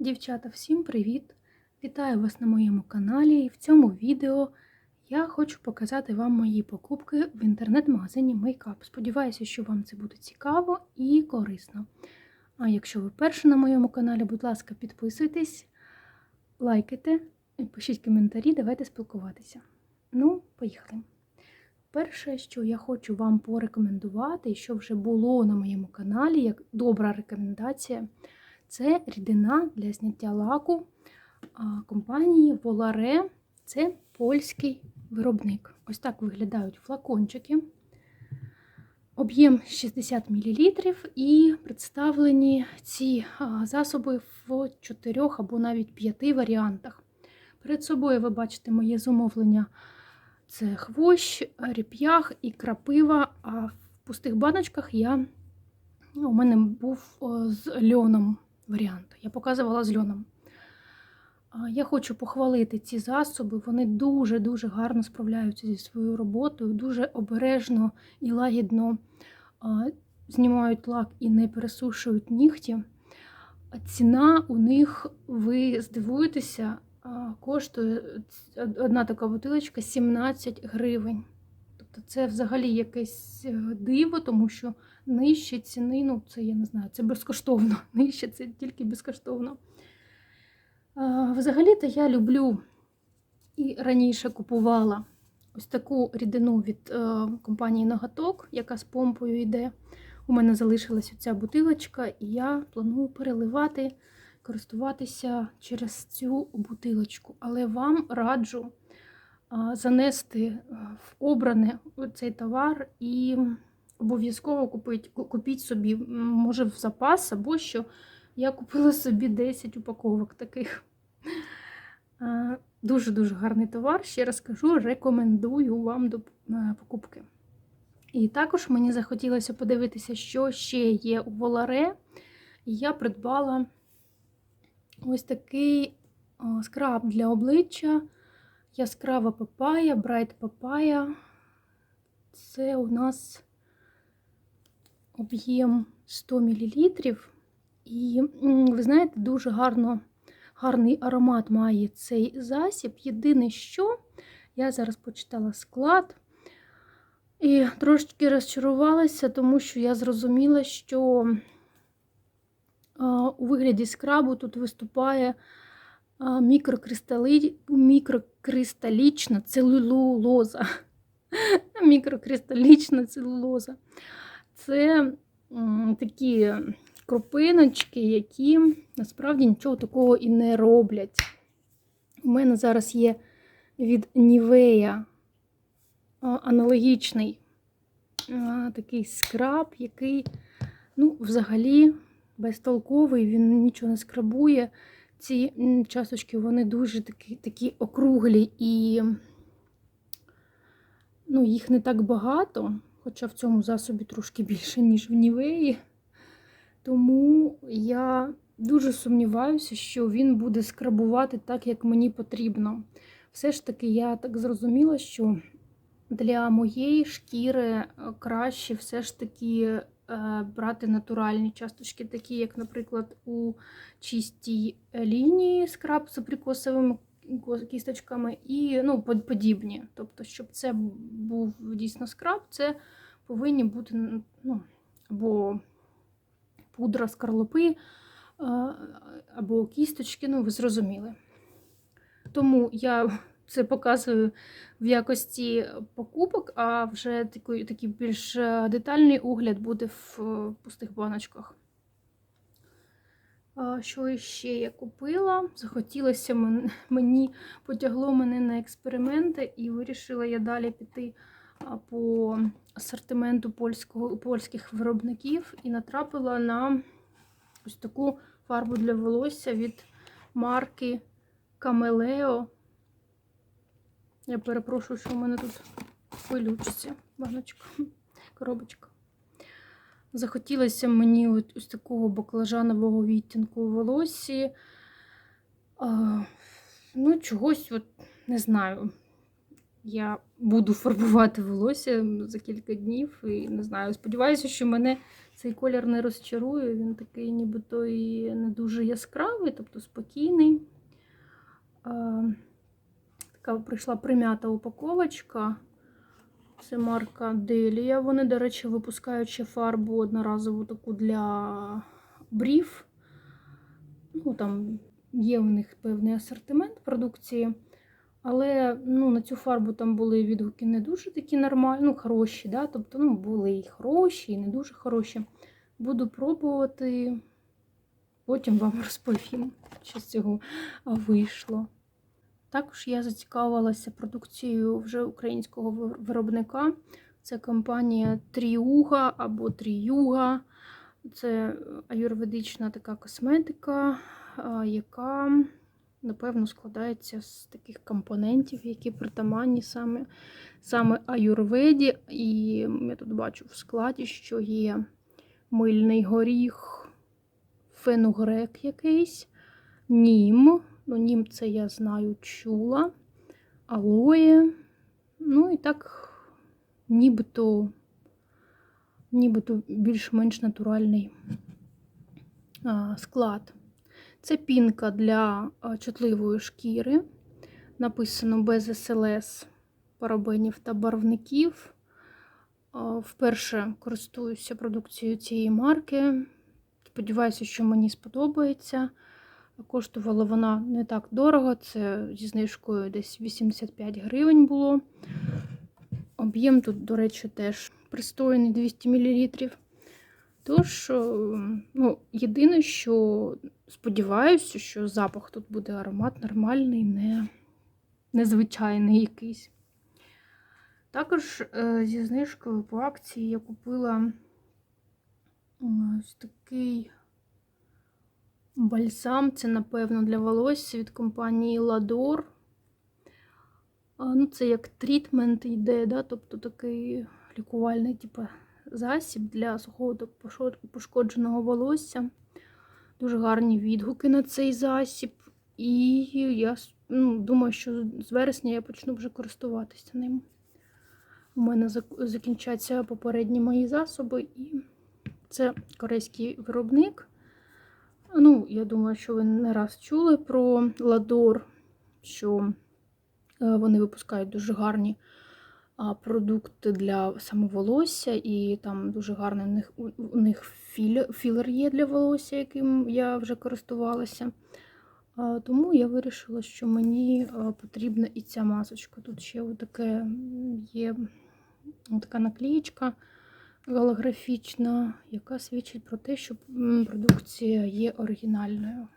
Дівчата, всім привіт! Вітаю вас на моєму каналі. І в цьому відео я хочу показати вам мої покупки в інтернет-магазині Makeup. Сподіваюся, що вам це буде цікаво і корисно. А якщо ви перші на моєму каналі, будь ласка, підписуйтесь, лайкайте, пишіть коментарі, давайте спілкуватися. Ну, поїхали. Перше, що я хочу вам порекомендувати, що вже було на моєму каналі, як добра рекомендація. Це рідина для зняття лаку компанії Volare. Це польський виробник. Ось так виглядають флакончики. Об'єм 60 мл, і представлені ці засоби в 4 або навіть 5 варіантах. Перед собою ви бачите моє замовлення: це хвощ, ріп'ях і крапива. А в пустих баночках я, у мене був з льоном варіант. Я показувала з льоном. Я хочу похвалити ці засоби. Вони дуже-дуже гарно справляються зі своєю роботою, дуже обережно і лагідно знімають лак і не пересушують нігті. Ціна у них, ви здивуєтеся, коштує одна така бутилочка 17 гривень. Тобто це взагалі якесь диво, тому що нижче ціни, ну це я не знаю, це безкоштовно. Нижче це тільки безкоштовно. Взагалі-то я люблю і раніше купувала ось таку рідину від компанії Ноготок, яка з помпою йде. У мене залишилась оця бутилочка, і я планую переливати, користуватися через цю бутилочку. Але вам раджу занести в обране цей товар і обов'язково купіть, купіть собі, може, в запас, або що я купила собі 10 упаковок таких. Дуже-дуже гарний товар. Ще раз кажу, рекомендую вам до покупки. І також мені захотілося подивитися, що ще є у Воларе. І я придбала ось такий скраб для обличчя. Яскрава папая, брайт папая. Це у нас об'єм 100 мл. І, ви знаєте, дуже гарно, гарний аромат має цей засіб. Єдине, що я зараз почитала склад і трошки розчарувалася, тому що я зрозуміла, що у вигляді скрабу тут виступає мікрокристали... мікрокристалічна целулоза. Мікрокристалічна целулоза. Це такі крупиночки, які насправді нічого такого і не роблять. У мене зараз є від Нівея аналогічний такий скраб, який, ну, взагалі, безтолковий, він нічого не скрабує. Ці часочки, вони дуже такі такі округлі і ну, їх не так багато, хоча в цьому засобі трошки більше, ніж в Нівеї. Тому я дуже сумніваюся, що він буде скрабувати так, як мені потрібно. Все ж таки, я так зрозуміла, що для моєї шкіри краще все ж таки брати натуральні часточки, такі, як, наприклад, у чистій лінії скраб з абрикосовими кісточками і ну, подібні. Тобто, щоб це був дійсно скраб, це повинні бути ну, або пудра скорлупи, або кісточки, ну, ви зрозуміли. Тому я це показую в якості покупок, а вже такий, такий більш детальний огляд буде в пустих баночках. Що ще я купила? Захотілося мені, потягло мене на експерименти, і вирішила я далі піти по асортименту польського, польських виробників і натрапила на ось таку фарбу для волосся від марки Камелео. Я перепрошую, що в мене тут пилючиться баночка, коробочка. Захотілося мені ось такого баклажанового відтінку у волосі. Ну, чогось, от, не знаю. Я буду фарбувати волосся за кілька днів і не знаю. Сподіваюся, що мене цей колір не розчарує, він такий нібито і не дуже яскравий, тобто спокійний. Така прийшла прим'ята упаковочка. Це марка Делія. Вони, до речі, випускають ще фарбу одноразову таку для брів. Ну, там є у них певний асортимент продукції. Але ну, на цю фарбу там були відгуки не дуже такі нормальні, ну, хороші. Да? Тобто ну, були і хороші, і не дуже хороші. Буду пробувати, потім вам розповім, що з цього вийшло. Також я зацікавилася продукцією вже українського виробника. Це компанія Тріуга або Тріюга. Це аюрведична така косметика, яка, напевно, складається з таких компонентів, які притаманні саме саме аюрведі. І я тут бачу в складі, що є мильний горіх, фенугрек якийсь, нім. Ну, нім я знаю, чула, алоє. Ну і так, нібито, нібито більш-менш натуральний склад. Це пінка для чутливої шкіри. Написано без СЛС парабенів та барвників. Вперше користуюся продукцією цієї марки. Сподіваюся, що мені сподобається. Коштувала вона не так дорого, це зі знижкою десь 85 гривень було. Об'єм тут, до речі, теж пристойний 200 мл. Тож, ну, єдине, що сподіваюся, що запах тут буде аромат нормальний, не незвичайний якийсь. Також е, зі знижкою по акції я купила ось такий. Бальзам це, напевно, для волосся від компанії Lador. Ну, Це як трітмент йде, да? тобто такий лікувальний типу, засіб для сухого пошкодженого волосся. Дуже гарні відгуки на цей засіб. І я ну, думаю, що з вересня я почну вже користуватися ним. У мене закінчаться попередні мої засоби, і це корейський виробник. Ну, я думаю, що ви не раз чули про Ладор, що е, вони випускають дуже гарні продукти для самоволосся, і там дуже гарний у них у них філер є для волосся, яким я вже користувалася. Тому я вирішила, що мені потрібна і ця масочка. Тут ще таке є така наклеєчка голографічна, яка свідчить про те, що продукція є оригінальною.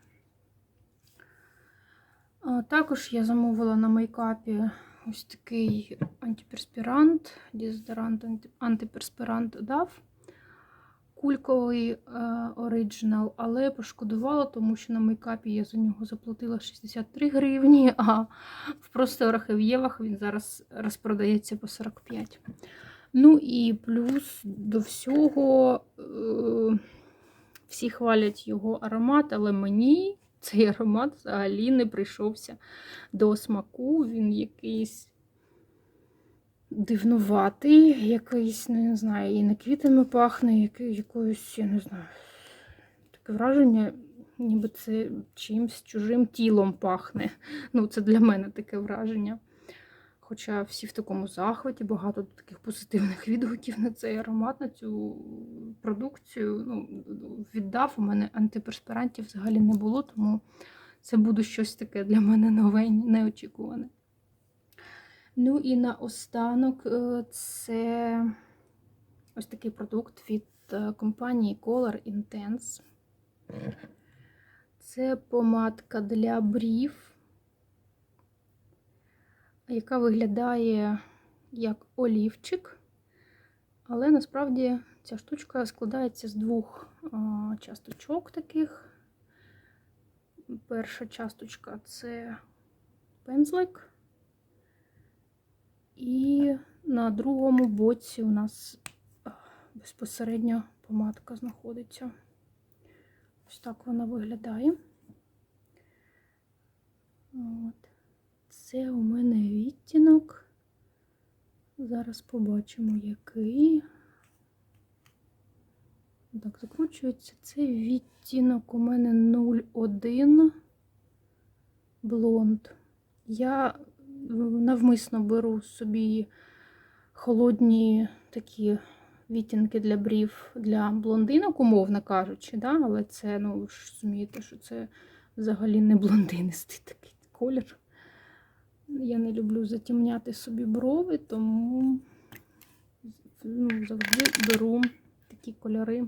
Також я замовила на мейкапі ось такий антиперспірант, дезодорант, антиперспірант DAF. Кульковий оригінал, але пошкодувала, тому що на мейкапі я за нього заплатила 63 гривні, а в просторах і в Євах він зараз розпродається по 45 Ну і плюс до всього е, всі хвалять його аромат, але мені цей аромат взагалі не прийшовся до смаку. Він якийсь дивнуватий, якийсь, ну, не знаю, і не квітами пахне, якоюсь, я не знаю, таке враження, ніби це чимсь чужим тілом пахне. Ну, це для мене таке враження. Хоча всі в такому захваті, багато таких позитивних відгуків на цей аромат, на цю продукцію. Ну, Віддав, у мене антиперспірантів взагалі не було, тому це буде щось таке для мене нове, неочікуване. Ну і наостанок е, це ось такий продукт від е, компанії Color Intense. Це помадка для брів яка виглядає як олівчик, але насправді ця штучка складається з двох часточок таких. Перша часточка це пензлик, і на другому боці у нас безпосередньо помадка знаходиться. Ось так вона виглядає. От. Це у мене відтінок. Зараз побачимо, який. Так, закручується. Це відтінок у мене 01 блонд. Я навмисно беру собі холодні такі відтінки для брів для блондинок, умовно кажучи, да? але це, ну, ви ж розумієте, що це взагалі не блондинистий такий колір. Я не люблю затемняти собі брови, тому ну, завжди беру такі кольори.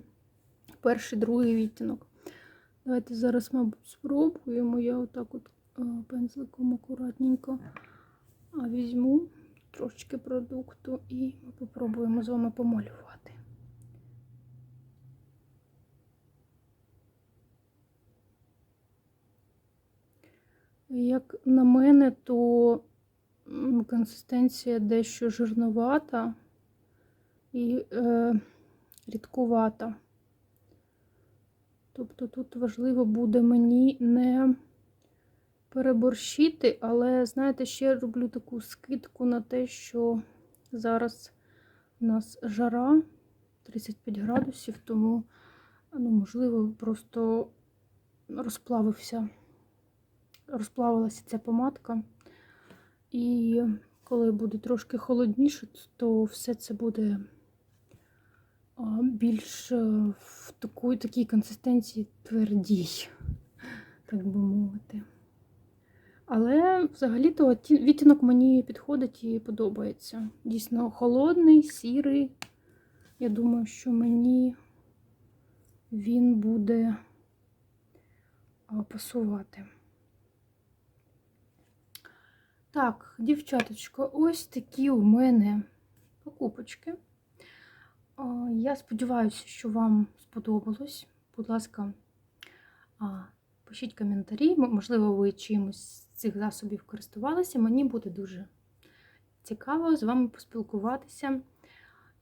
Перший, другий відтінок. Давайте зараз, мабуть, спробуємо. Я отак от пензликом акуратненько візьму трошечки продукту і ми попробуємо з вами помалювати. Як на мене, то консистенція дещо жирновата і е, рідкувата. Тобто тут важливо буде мені не переборщити, але, знаєте, ще роблю таку скидку на те, що зараз у нас жара 35 градусів, тому, ну, можливо, просто розплавився, розплавилася ця помадка. І коли буде трошки холодніше, то все це буде більш е, в такої, такій консистенції твердій, так би мовити. Але взагалі-то відтінок мені підходить і подобається. Дійсно холодний, сірий. Я думаю, що мені він буде пасувати. Так, дівчаточко, ось такі у мене покупочки. Я сподіваюся, що вам сподобалось. Будь ласка, пишіть коментарі. Можливо, ви чимось з цих засобів користувалися. Мені буде дуже цікаво з вами поспілкуватися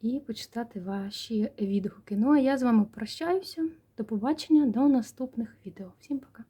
і почитати ваші відгуки. Ну, а я з вами прощаюся. До побачення, до наступних відео. Всім пока!